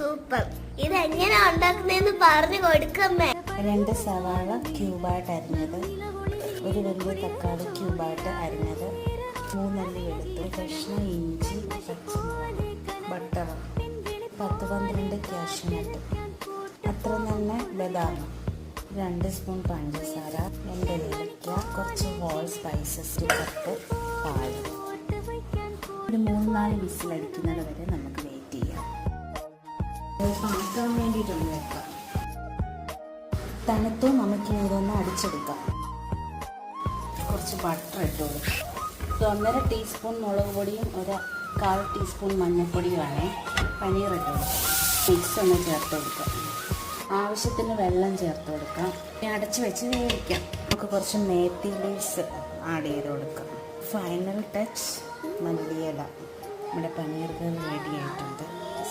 Super. ഇത് എങ്ങനെയാ ഉണ്ടാക്കുന്നതെന്ന് പറഞ്ഞു കൊടുക്കമ്മേ. രണ്ട് സവാള ക്യൂബായിട്ട് അരിഞ്ഞത്. ഒരു വലിയ തക്കാളി ക്യൂബായിട്ട് അരിഞ്ഞത്. മൂന്നല്ലി എടുത്ത് കഷ്ണ ഇഞ്ചി ബട്ടർ പത്ത് പന്ത്രണ്ട് കാഷ്നട്ട് അത്ര തന്നെ ബദാം. രണ്ട് സ്പൂൺ പഞ്ചസാര രണ്ട് ഏലക്ക കുറച്ച് ഹോൾ സ്പൈസസ് കപ്പ് പാൽ ഒരു മൂന്നാൽ നാല് വിസിലടിക്കുന്നത് വരെ നമുക്ക് വെയിറ്റ് ചെയ്യാം. പാക്കാൻ വേണ്ടിയിട്ടൊന്ന് വെക്കാം. തണുത്തു നമുക്ക് ഇതൊന്ന് അടിച്ചെടുക്കാം. കുറച്ച് ബട്ടർ ഇട്ട് കൊടുക്കാം. ഒന്നര ടീസ്പൂൺ മുളക് പൊടിയും ഒരു കാൽ ടീസ്പൂൺ മഞ്ഞൾപ്പൊടിയുമാണ്. പനീർ ഇട്ട് കൊടുക്കാം. മിക്സ് ഒന്ന് ചേർത്ത് കൊടുക്കാം. ആവശ്യത്തിന് വെള്ളം ചേർത്ത് കൊടുക്കാം. അടച്ച് വെച്ച് വേവിക്കാം. നമുക്ക് കുറച്ച് മേത്തി ലീവ്സ് ആഡ് ചെയ്ത് കൊടുക്കാം. ഫൈനൽ ടച്ച് മല്ലിയില. നമ്മുടെ പനീർ കറി റെഡി ആയിട്ടുണ്ട്.